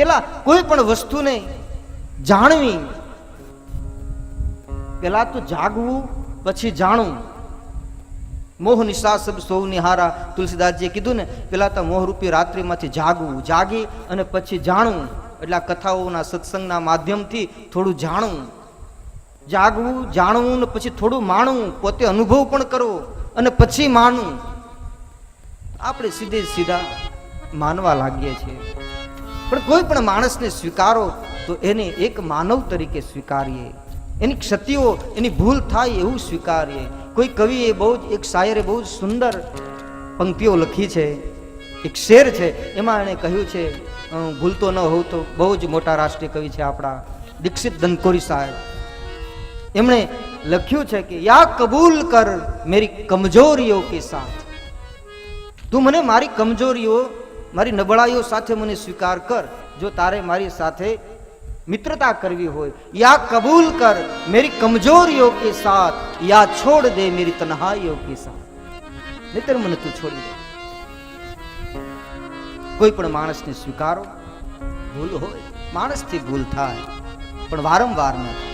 પેલા કોઈ પણ વસ્તુને જાણવી. પેલા તો જાગવું, પછી જાણવું. મોહ નિશા સબ સૌ તુલસીદાસજીએ કીધું ને, પેલા તો મોહરૂપી રાત્રિમાંથી જાગવું, જાગી અને પછી જાણવું. એટલે આ કથાઓના સત્સંગના માધ્યમથી થોડું જાણવું. જાગવું, જાણવું ને પછી થોડું માણવું, પોતે અનુભવ પણ કરવો અને પછી માનવું. આપણે સીધે સીધા માનવા લાગીએ છીએ. પણ કોઈ પણ માણસને સ્વીકારો તો એને એક માનવ તરીકે સ્વીકારીએ. એની ક્ષતિઓ, એની ભૂલ થાય એવું સ્વીકારીએ. કોઈ કવિએ બહુ જ, એક શાયરે બહુ જ સુંદર પંક્તિઓ લખી છે. એક શેર છે, એમાં એણે કહ્યું છે ભૂલતો ન હોઉં તો બહુ જ મોટા રાષ્ટ્રીય કવિ છે આપણા દીક્ષિત દનકોરી સાહેબ. એમણે લખ્યું છે કે, યા કબૂલ કર મેરી કમજોરીઓ કે સાથ. તું મને મારી કમજોરીઓ મારી નબળાઈઓ સાથે મને સ્વીકાર કર, જો તારે મારી સાથે મિત્રતા કરવી હોય. યા કબૂલ કર, મેરી કમજોરીઓ કે સાથ, યા છોડ દે મેરી તન્હાઈઓ કે સાથ. નહીતર મને તું છોડી દે. કોઈ પણ માણસને સ્વીકારો. ભૂલ હોય, માણસથી ભૂલ થાય, પણ વારંવાર ન થાય.